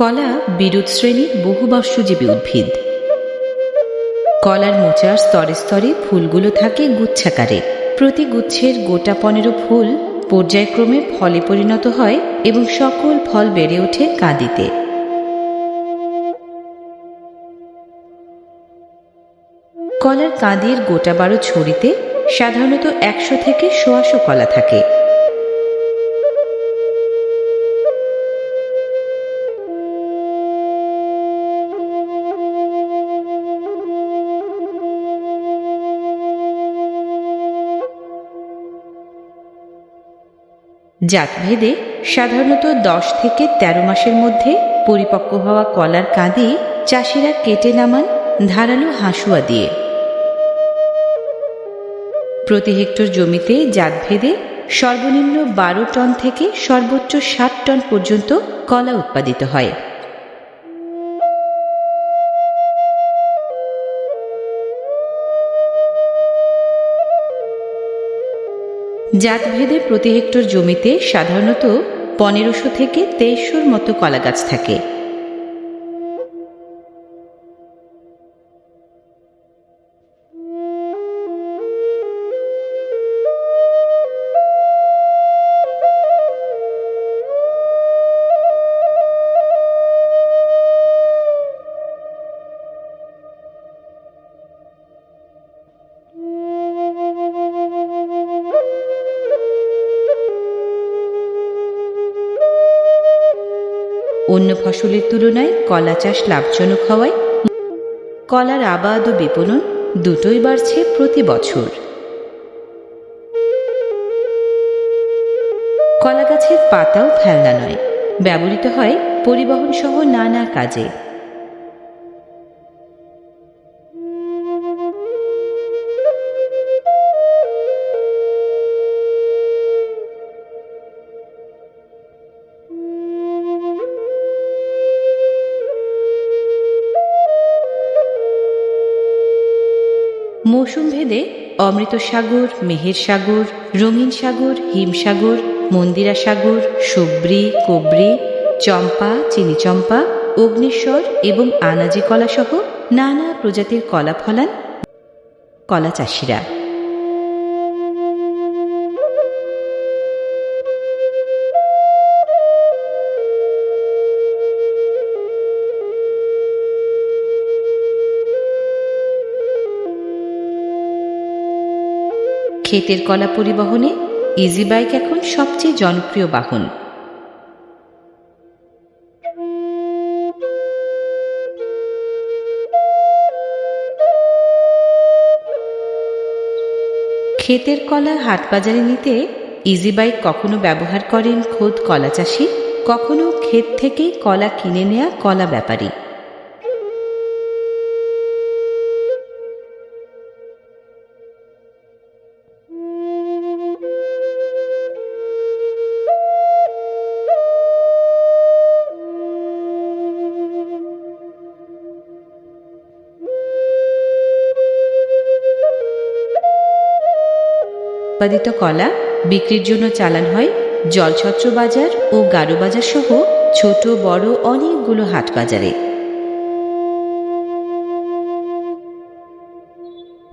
কলা বিরুৎ শ্রেণির বহুবর্ষজীবী উদ্ভিদ। কলার মোচার স্তরে স্তরে ফুলগুলো থাকে গুচ্ছাকারে। প্রতি গুচ্ছের গোটা পনেরো ফুল পর্যায়ক্রমে ফলে পরিণত হয় এবং সকল ফল বেড়ে ওঠে কাঁদিতে। কলার কাঁদির গোটা বারো ছড়িতে সাধারণত একশো থেকে সোয়াশো কলা থাকে। জাতভেদে সাধারণত দশ থেকে ১৩ মাসের মধ্যে পরিপক্ক হওয়া কলার কাঁদে চাষিরা কেটে নামান ধারালো হাঁসুয়া দিয়ে। প্রতি হেক্টর জমিতে জাতভেদে সর্বনিম্ন বারো টন থেকে সর্বোচ্চ ষাট টন পর্যন্ত কলা উৎপাদিত হয়। জাতভেদে প্রতি হেক্টর জমিতে সাধারণত পনেরোশো থেকে তেইশশোর মতো কলা গাছ থাকে। ফসলের তুলনায় কলা চাষ লাভজনক হওয়ায় কলার আবাদ ও বিপণন দুটোই বাড়ছে প্রতি বছর। কলা গাছের পাতাও ফেলনা নয়। ব্যবহৃত হয় পরিবহন সহ নানা কাজে। মৌসুম ভেদে অমৃত সাগর, মেহের সাগর, রঙিন সাগর হিমসাগর মন্দিরা সাগর, সুব্রি, কুবরি, চম্পা চিনিচম্পা অগ্নিশ্বর এবং আনাজি কলাসহ নানা প্রজাতির কলা ফলান কলা চাষিরা ক্ষেতের কলা পরিবহনে ইজি বাইক এখন সবচেয়ে জনপ্রিয় বাহন। ক্ষেতের কলা হাটবাজারে নিতে ইজি বাইক কখনো ব্যবহার করেন খোদ কলা চাষি, কখনো ক্ষেত থেকে কলা কিনে নেয়া কলা ব্যাপারী। উৎপাদিত কলা বিক্রির জন্য চালান হয় জলছত্র বাজার ও গারো বাজার সহ ছোট, বড় অনেকগুলো হাট বাজারে।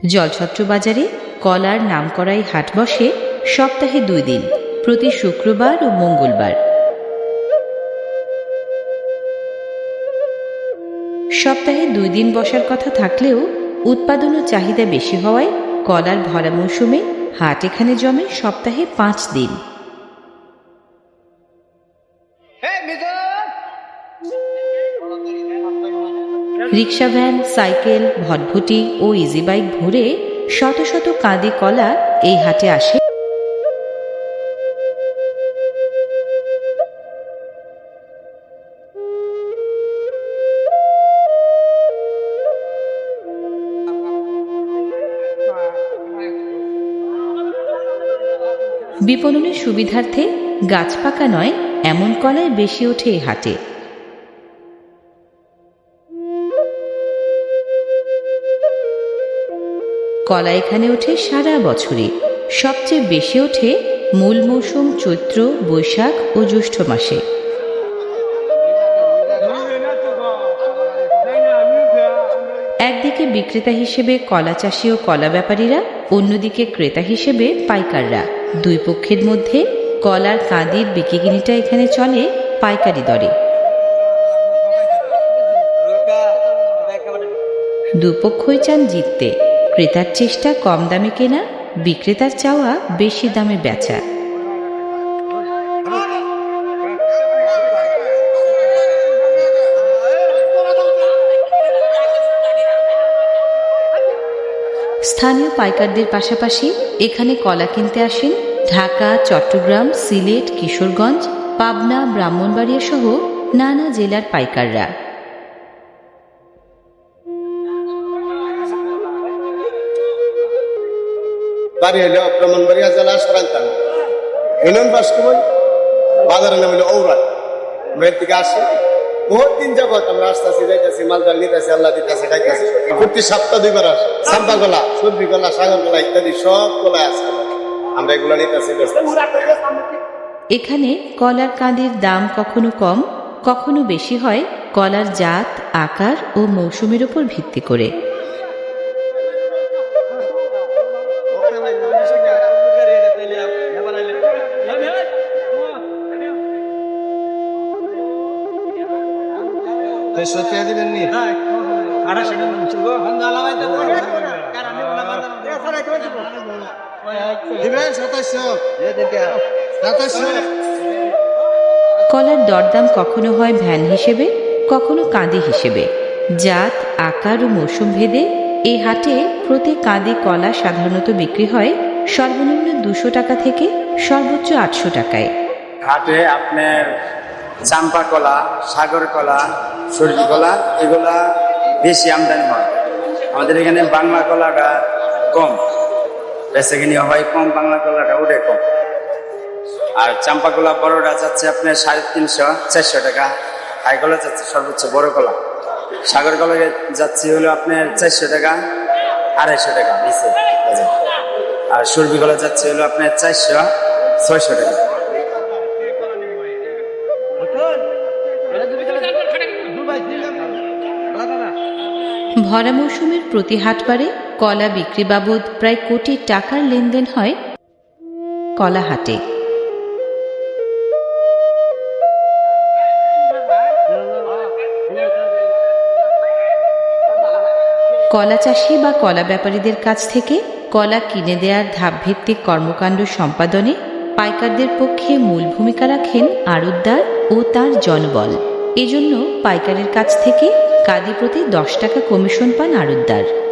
জলছত্র বাজারে কলার নামকরাই হাট বসে সপ্তাহে দুই দিন, প্রতি শুক্রবার ও মঙ্গলবার। সপ্তাহে দুই দিন বসার কথা থাকলেও উৎপাদন ও চাহিদা বেশি হওয়ায় কলার ভরা মৌসুমে হাট এখানে জমে সপ্তাহে পাঁচ দিন। রিক্সা ভ্যান সাইকেল ভটভটি ও ইজি বাইক ভরে শত শত কাঁদে কলা এই হাটে আসে বিপণনের সুবিধার্থে গাছ পাকা নয়, এমন কলাই বেশি ওঠে হাটে। কলা এখানে ওঠে সারা বছরে। সবচেয়ে বেশি ওঠে মূল মৌসুম, চৈত্র, বৈশাখ ও জ্যৈষ্ঠ মাসে। একদিকে বিক্রেতা হিসেবে কলা চাষী ও কলা ব্যাপারীরা, অন্যদিকে ক্রেতা হিসেবে পাইকাররা। দুই পক্ষের মধ্যে কলার কাঁদির বিকিকিনিটা এখানে চলে পাইকারি দরে। দুপক্ষই চান জিততে। ক্রেতার চেষ্টা কম দামে কেনা, বিক্রেতার চাওয়া বেশি দামে বেচা। স্থানীয় পাইকারদের পাশাপাশি এখানে কলা কিনতে আসেন ঢাকা, চট্টগ্রাম, সিলেট, কিশোরগঞ্জ, পাবনা, ব্রাহ্মণবাড়িয়া সহ নানা জেলার পাইকাররা। বাড়ি ব্রাহ্মণবাড়িয়া জেলা সরান্তান ইউনিয়ন বাজারের নাম হইল ঔরাট মেয়ের থেকে আসি। বহুত দিন যাবত আমরা আসতেছি, যাইতেছি মালদার নিতেছি, আল্লাহ দিতেছি, খাইতেছি প্রতি সপ্তাহ দুইবার আসে। সাম্পা গলা সর্দি গলা সাগর গলা ইত্যাদি সব গলায় আছে আমরা। এগুলো নিতেছি এখানে কলার কাঁদির দাম কখনো কম, কখনো বেশি হয় কলার জাত, আকার ও মৌসুমের উপর ভিত্তি করে। কলার দরদাম কখনো হয় ভ্যান হিসেবে কখনো কাঁদি হিসেবে। জাত আকার ও মৌসুম ভেদে এই হাটে প্রতি কাঁদি কলা সাধারণত বিক্রি হয় সর্বনিম্ন দুশো টাকা থেকে সর্বোচ্চ আটশো টাকায়। হাটে আপনার চাম্পা কলা সাগর কলা সূর্য কলা এগুলা বেশি আমদানি হয়। আমাদের এখানে বাংলা কলাটা কম। বেচাকিনি হয় কম, বাংলা কলাটা ওটাই কম। আর চাম্পা কলা বড়টা যাচ্ছে আপনার সাড়ে তিনশো, চারশো টাকা। হাই কলা যাচ্ছে সর্বোচ্চ বড় কলা। সাগর কলা যাচ্ছে হলো আপনার চারশো টাকা, আড়াইশো টাকা নিচে। আর সুরভি কলা যাচ্ছে হলো আপনার চারশো, ছয়শো টাকা। ভরা মৌসুমের প্রতি হাটবারে কলা বিক্রি বাবদ প্রায় কোটি টাকার লেনদেন হয় কলা হাটে কলা চাষি বা কলা ব্যাপারীদের কাছ থেকে কলা কিনে দেওয়ার ধাপভিত্তিক কর্মকাণ্ড সম্পাদনে পাইকারদের পক্ষে মূল ভূমিকা রাখেন আড়তদার ও তার জনবল। এজন্য পাইকারের কাছ থেকে কাদি প্রতি দশ টাকা কমিশন পান আড়তদার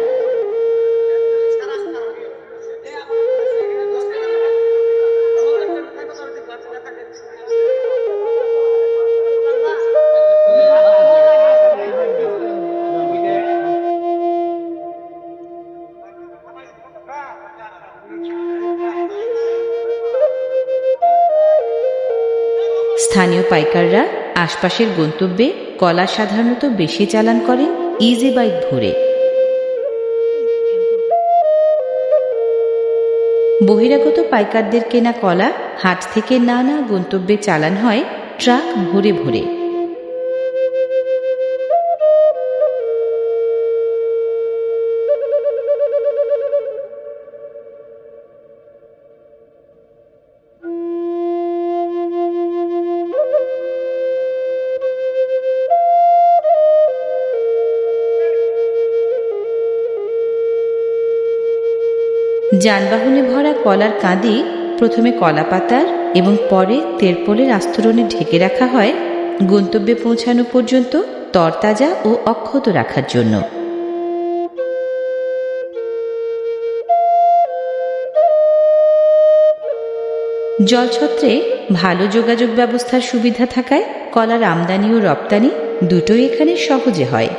স্থানীয় পাইকাররা আশপাশের গন্তব্যে কলা সাধারণত বেশি চালান করেন ইজি বাইক ভরে বহিরাগত পাইকারদের কেনা কলা হাট থেকে নানা গন্তব্যে চালান হয়, ট্রাক ভরে ভরে। যানবাহনে ভরা কলার কাঁদি প্রথমে কলা পাতার এবং পরে তেরপলের আস্তরণে ঢেকে রাখা হয় গন্তব্যে পৌঁছানো পর্যন্ত তরতাজা ও অক্ষত রাখার জন্য। জলছত্রে ভালো যোগাযোগ ব্যবস্থার সুবিধা থাকায় কলার আমদানি ও রপ্তানি দুটোই এখানে সহজে হয়।